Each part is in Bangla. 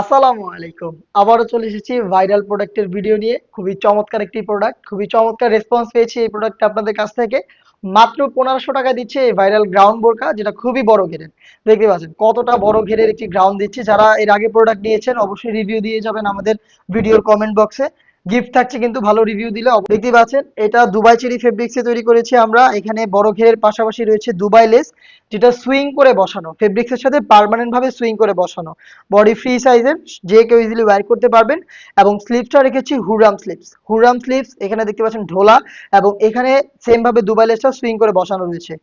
আসসালামু আলাইকুম। আবারও চলে এসেছি ভাইরাল প্রোডাক্টের ভিডিও নিয়ে। খুবই চমৎকার একটি প্রোডাক্ট, খুবই চমৎকার রেসপন্স পেয়েছি এই প্রোডাক্টটা আপনাদের কাছ থেকে। মাত্র পনেরোশো টাকা দিচ্ছে এই ভাইরাল গ্রাউন্ড বোরকা, যেটা খুবই বড় ঘেরের। দেখতে পাচ্ছেন, কতটা বড় ঘেরের একটি গ্রাউন্ড দিচ্ছে। যারা এর আগে প্রোডাক্ট নিয়েছেন, অবশ্যই রিভিউ দিয়ে যাবেন আমাদের ভিডিওর কমেন্ট বক্সে গিফট থাকছে কিন্তু ভালো রিভিউ দিলে দেখতে পাচ্ছেন, এটা দুবাই চেরি ফেব্রিক্সে তৈরি করেছি আমরা। এখানে বড় ঘেরের পাশাপাশি রয়েছে দুবাই লেস যেটা সুইং করে বসানো ফেব্রিক্সের সাথে পার্মানেন্ট ভাবে সুইং করে বসানো। বডি ফ্রি সাইজের যে কেউ ইজিলি ওয়্যার করতে পারবেন। এবং স্লিপসটা রেখেছি হুরাম স্লিপস হুরাম স্লিপস এখানে দেখতে পাচ্ছেন ঢোলা এবং এখানে সেম ভাবে দুবাই লেসটা সুইং করে বসানো রয়েছে।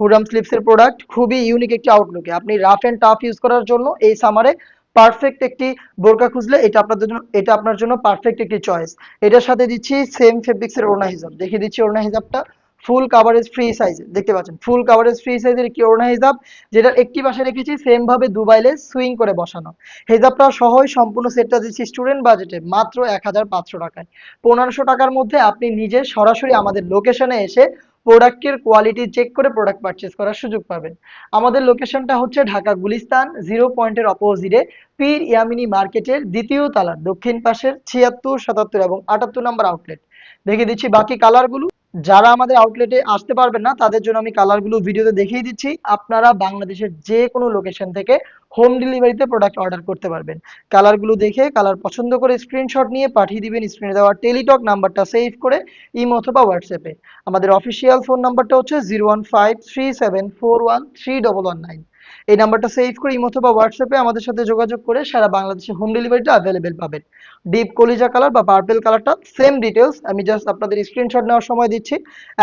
হুরাম স্লিপসের প্রোডাক্ট খুবই ইউনিক একটি আউটলুকে আপনি রাফ এন্ড টাফ ইউজ করার জন্য এই সামারে পারফেক্ট একটি বোরকা খুঁজলে এটা আপনাদের জন্য, এটা আপনার জন্য পারফেক্ট একটি চয়েস এটার সাথে দিচ্ছি সেম ফেব্রিক্সের ওড়না হিজাব। দেখিয়ে দিচ্ছি ওড়না হিজাবটা। ফুল কাভারেজ ফ্রি সাইজের দেখতে পাচ্ছেন? ফুল কাভারেজ ফ্রি সাইজের একটি ওড়না হিজাব? যেটা একটি পাশে রেখেছি সেম ভাবে দুবাইলে সুইং করে বসানো। হেজাবটা সহই সম্পূর্ণ সেটটা দিচ্ছি স্টুডেন্ট বাজেটে মাত্র এক হাজার পাঁচশো টাকায়। পনেরোশো টাকার মধ্যে আপনি নিজে সরাসরি আমাদের লোকেশনে এসে প্রোডাক্টের কোয়ালিটি চেক করে প্রোডাক্ট পারচেস করার সুযোগ পাবেন। আমাদের লোকেশনটা হচ্ছে ঢাকা গুলিস্তান জিরো পয়েন্টের অপোজিটে পীর ইয়ামিনী মার্কেটের দ্বিতীয় তালার দক্ষিণ পাশের ছিয়াত্তর, সাতাত্তর এবং আটাত্তর নাম্বার আউটলেট দেখে দিচ্ছি বাকি কালারগুলো যারা আমাদের আউটলেটে আসতে পারবেন না, তাদের জন্য আমি কালারগুলো ভিডিওতে দেখিয়ে দিচ্ছি। আপনারা বাংলাদেশের যে কোনো লোকেশন থেকে হোম ডেলিভারিতে প্রোডাক্ট অর্ডার করতে পারবেন। কালারগুলো দেখে কালার পছন্দ করে স্ক্রিনশট নিয়ে পাঠিয়ে দিবেন স্ক্রিনে দেওয়া টেলিটক নাম্বারটা সেভ করে ইমো অথবা হোয়াটসঅ্যাপে আমাদের অফিসিয়াল ফোন নাম্বারটা হচ্ছে zero one five three seven four one three double one nine এই নাম্বারটা সেভ করে ইমো অথবা হোয়াটসঅ্যাপে আমাদের সাথে যোগাযোগ করে সারা বাংলাদেশে হোম ডেলিভারিটা অ্যাভেলেবেল পাবেন। ডিপ কলিজা কালার বা পার্পেল কালারটা সেম ডিটেলস আমি জাস্ট আপনাদের স্ক্রিনশট নেওয়ার সময় দিচ্ছি।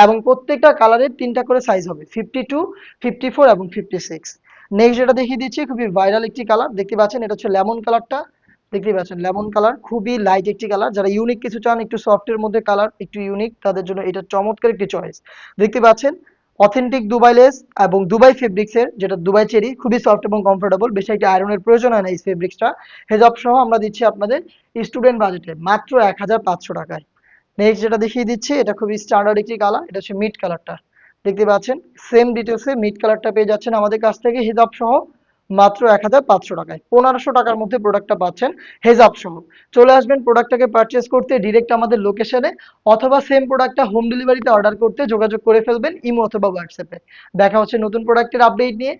এবং প্রত্যেকটা কালারের তিনটা করে সাইজ হবে ফিফটি টু ফিফটি ফোর এবং ফিফটি সিক্স নেক্সট যেটা দেখিয়ে দিচ্ছি, খুবই ভাইরাল একটি কালার দেখতে পাচ্ছেন এটা হচ্ছে লেমন কালারটা দেখতে পাচ্ছেন লেমন কালার খুবই লাইট একটি কালার যারা ইউনিক কিছু চান, একটু সফটের মধ্যে কালার একটু ইউনিক তাদের জন্য এটা চমৎকার একটি চয়েস দেখতে পাচ্ছেন অথেন্টিক দুবাই লেস এবং দুবাই ফেব্রিক্সের যেটা দুবাই চেরি, খুবই সফট এবং কমফোর্টেবল বেশি একটা আয়রনের প্রয়োজন হয় না এই ফেব্রিক্সটা হেজব সহ আমরা দিচ্ছি আপনাদের স্টুডেন্ট বাজেটে মাত্র এক হাজার পাঁচশো টাকায়। নেক্সট যেটা দেখিয়ে দিচ্ছি, এটা খুবই স্ট্যান্ডার্ড একটি কালার এটা হচ্ছে মিড কালারটা দেখতে পাচ্ছেন সেম ডিটেলসে মিড কালারটা পেয়ে যাচ্ছেন আমাদের কাছ থেকে, হিজাব সহ মাত্র এক হাজার পাঁচশো টাকায়। পনেরোশো টাকার মধ্যে প্রোডাক্টটা পাচ্ছেন হেজাব সহ। চলে আসবেন প্রোডাক্টটাকে পারচেস করতে ডিরেক্ট আমাদের লোকেশনে অথবা সেম প্রোডাক্টটা হোম ডেলিভারিতে অর্ডার করতে যোগাযোগ করে ফেলবেন, ইমো অথবা হোয়াটসঅ্যাপে দেখা হচ্ছে নতুন প্রোডাক্টের আপডেট নিয়ে।